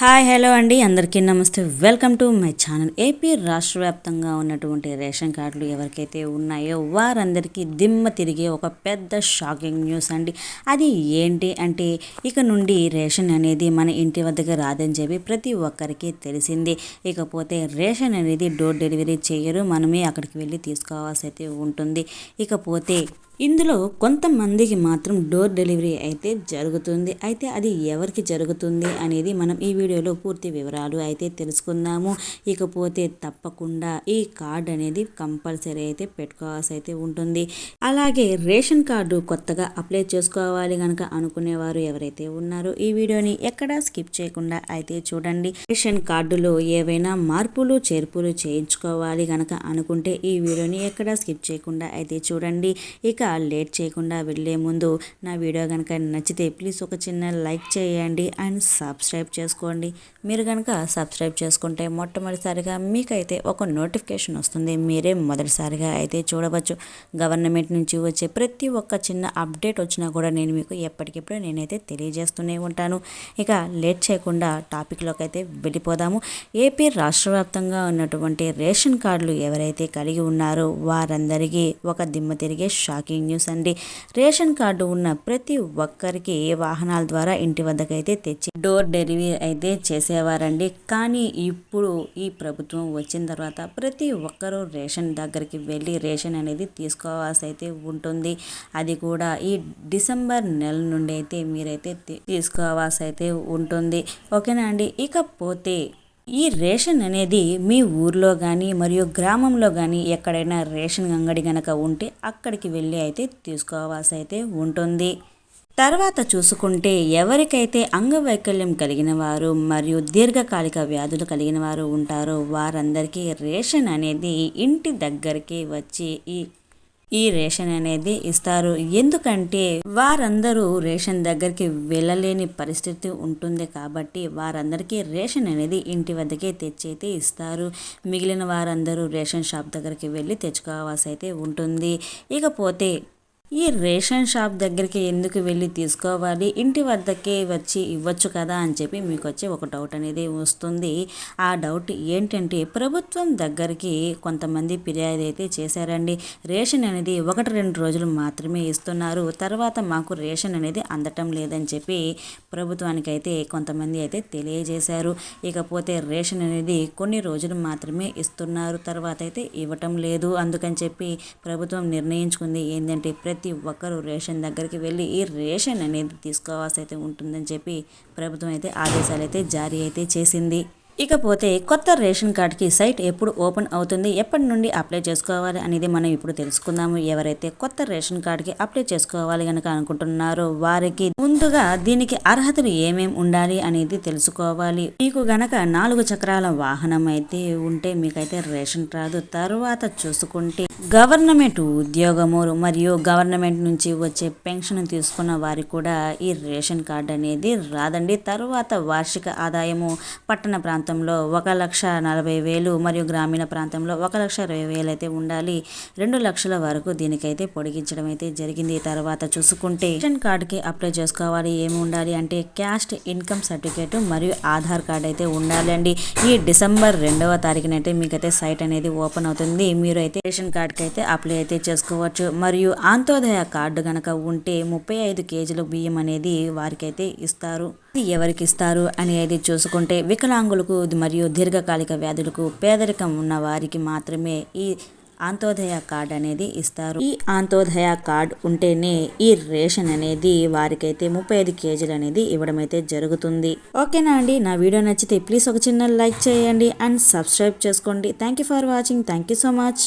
Hi hello అండి. అందరికీ నమస్తే. Welcome to my channel. AP రాష్ట్ర వ్యాప్తంగా ఉన్నటువంటి రేషన్ కార్డులు ఎవరికైతే ఉన్నాయో వారందరికీ దిమ్మ తిరిగే ఒక పెద్ద షాకింగ్ న్యూస్ అండి. అది ఏంటి అంటే ఇక నుండి రేషన్ అనేది మన ఇంటి వద్దకు రాదని చెప్పి ప్రతి ఒక్కరికి తెలిసింది. ఇకపోతే రేషన్ అనేది డోర్ డెలివరీ చేయరు. మనమే అక్కడికి వెళ్ళి తీసుకోవాల్సి అయితే ఉంటుంది. ఇకపోతే ఇందులో కొంతమందికి మాత్రం డోర్ డెలివరీ అయితే జరుగుతుంది. అయితే అది ఎవరికి జరుగుతుంది అనేది మనం ఈ వీడియోలో పూర్తి వివరాలు అయితే తెలుసుకుందాము. ఇకపోతే తప్పకుండా ఈ కార్డ్ అనేది కంపల్సరీ అయితే పెట్టుకోవాల్సి అయితే ఉంటుంది. అలాగే రేషన్ కార్డు కొత్తగా అప్లై చేసుకోవాలి కనుక అనుకునేవారు ఎవరైతే ఉన్నారో ఈ వీడియోని ఎక్కడా స్కిప్ చేయకుండా అయితే చూడండి. రేషన్ కార్డులో ఏవైనా మార్పులు చేర్పులు చేయించుకోవాలి కనుక అనుకుంటే ఈ వీడియోని ఎక్కడా స్కిప్ చేయకుండా అయితే చూడండి. ఇక లేట్ చేయకుండా వెళ్ళే ముందు నా వీడియో కనుక నచ్చితే ప్లీజ్ ఒక చిన్న లైక్ చేయండి అండ్ సబ్స్క్రైబ్ చేసుకోండి. మీరు కనుక సబ్స్క్రైబ్ చేసుకుంటే మొట్టమొదటిసారిగా మీకైతే ఒక నోటిఫికేషన్ వస్తుంది. మీరే మొదటిసారిగా అయితే చూడవచ్చు. గవర్నమెంట్ నుంచి వచ్చే ప్రతి ఒక్క చిన్న అప్డేట్ వచ్చినా కూడా నేను మీకు ఎప్పటికప్పుడు నేనైతే తెలియజేస్తూనే ఉంటాను. ఇక లేట్ చేయకుండా టాపిక్లోకి అయితే వెళ్ళిపోదాము. ఏపీ రాష్ట్ర వ్యాప్తంగా ఉన్నటువంటి రేషన్ కార్డులు ఎవరైతే కలిగి ఉన్నారో వారందరికీ ఒక దిమ్మ తిరిగే షాకింగ్ బ్రేకింగ్ న్యూస్ అండి. రేషన్ కార్డు ఉన్న ప్రతి ఒక్కరికి వాహనాల ద్వారా ఇంటి వద్దకైతే తెచ్చి డోర్ డెలివరీ అయితే చేసేవారండి. కానీ ఇప్పుడు ఈ ప్రభుత్వం వచ్చిన తర్వాత ప్రతి ఒక్కరూ రేషన్ దగ్గరికి వెళ్ళి రేషన్ అనేది తీసుకోవాల్సి అయితే ఉంటుంది. అది కూడా ఈ డిసెంబర్ నెల నుండి అయితే మీరైతే తీసుకోవాల్సి అయితే ఉంటుంది. ఓకేనా అండి? ఇకపోతే ఈ రేషన్ అనేది మీ ఊర్లో కానీ మరియు గ్రామంలో కానీ ఎక్కడైనా రేషన్ అంగడి గనక ఉంటే అక్కడికి వెళ్ళి అయితే తీసుకోవాల్సి అయితే ఉంటుంది. తర్వాత చూసుకుంటే ఎవరికైతే అంగవైకల్యం కలిగిన వారు మరియు దీర్ఘకాలిక వ్యాధులు కలిగిన వారు ఉంటారో వారందరికీ రేషన్ అనేది ఇంటి దగ్గరికి వచ్చి ఈ ఈ రేషన్ అనేది ఇస్తారు. ఎందుకంటే వారందరూ రేషన్ దగ్గరికి వెళ్ళలేని పరిస్థితి ఉంటుంది కాబట్టి వారందరికీ రేషన్ అనేది ఇంటి వద్దకే తెచ్చైతే ఇస్తారు. మిగిలిన వారందరూ రేషన్ షాప్ దగ్గరికి వెళ్ళి తెచ్చుకోవాల్సి అయితే ఉంటుంది. ఇకపోతే ఈ రేషన్ షాప్ దగ్గరికి ఎందుకు వెళ్ళి తీసుకోవాలి? ఇంటి వద్దకే వచ్చి ఇవ్వచ్చు కదా అని చెప్పి మీకు వచ్చి ఒక డౌట్ అనేది వస్తుంది. ఆ డౌట్ ఏంటంటే ప్రభుత్వం దగ్గరికి కొంతమంది ఫిర్యాదు అయితే చేశారండి. రేషన్ అనేది ఒకటి రెండు రోజులు మాత్రమే ఇస్తున్నారు. తర్వాత మాకు రేషన్ అనేది అందటం లేదని చెప్పి ప్రభుత్వానికి అయితే కొంతమంది అయితే తెలియజేశారు. ఇకపోతే రేషన్ అనేది కొన్ని రోజులు మాత్రమే ఇస్తున్నారు. తర్వాత అయితే ఇవ్వటం లేదు. అందుకని చెప్పి ప్రభుత్వం నిర్ణయించుకుంది. ఏంటంటే ప్రతి ప్రతి ఒక్కరూ రేషన్ దగ్గరికి వెళ్ళి ఈ రేషన్ అనేది తీసుకోవాల్సి అయితే ఉంటుందని చెప్పి ప్రభుత్వం అయితే ఆదేశాలు అయితే జారీ అయితే చేసింది. ఇకపోతే కొత్త రేషన్ కార్డ్కి సైట్ ఎప్పుడు ఓపెన్ అవుతుంది ఎప్పటి నుండి అప్లై చేసుకోవాలి అనేది మనం ఇప్పుడు తెలుసుకుందాము. ఎవరైతే కొత్త రేషన్ కార్డ్కి అప్లై చేసుకోవాలి కనుక అనుకుంటున్నారో వారికి ముందుగా దీనికి అర్హతలు ఏమేమి ఉండాలి అనేది తెలుసుకోవాలి. మీకు గనక నాలుగు చక్రాల వాహనం అయితే ఉంటే మీకైతే రేషన్ రాదు తర్వాత చూసుకుంటే గవర్నమెంట్ ఉద్యోగము మరియు గవర్నమెంట్ నుంచి వచ్చే పెన్షన్ తీసుకున్న వారికి కూడా ఈ రేషన్ కార్డు అనేది రాదండి. తరువాత వార్షిక ఆదాయము పట్టణ ప్రాంతం ప్రాంతంలో ఒక లక్ష నలభై వేలు మరియు గ్రామీణ ప్రాంతంలో ఒక లక్ష ఇరవై వేలు అయితే ఉండాలి. రెండు లక్షల వరకు దీనికైతే పొడిగించడం అయితే జరిగింది. తర్వాత చూసుకుంటే రేషన్ కార్డుకి అప్లై చేసుకోవాలి ఏమి ఉండాలి అంటే క్యాస్ట్ ఇన్కమ్ సర్టిఫికేట్ మరియు ఆధార్ కార్డ్ అయితే ఉండాలండి. ఈ డిసెంబర్ రెండవ తారీఖునైతే మీకైతే సైట్ అనేది ఓపెన్ అవుతుంది. మీరు అయితే రేషన్ కార్డుకి అయితే అప్లై అయితే చేసుకోవచ్చు. మరియు ఆంతోదయ కార్డు కనుక ఉంటే ముప్పై ఐదు కేజీల బియ్యం అనేది వారికైతే ఇస్తారు. ఎవరికి ఇస్తారు అనేది చూసుకుంటే వికలాంగులకు మరియు దీర్ఘకాలిక వ్యాధులకు పేదరికం ఉన్న వారికి మాత్రమే ఈ ఆంతోదయ కార్డ్ అనేది ఇస్తారు. ఈ ఆంతోదయ కార్డ్ ఉంటేనే ఈ రేషన్ అనేది వారికైతే ముప్పై ఐదు కేజీలు అనేది ఇవ్వడం అయితే జరుగుతుంది. ఓకేనా అండి? నా వీడియో నచ్చితే ప్లీజ్ ఒక చిన్న లైక్ చేయండి అండ్ సబ్స్క్రైబ్ చేసుకోండి. Thank you for watching. Thank you so much.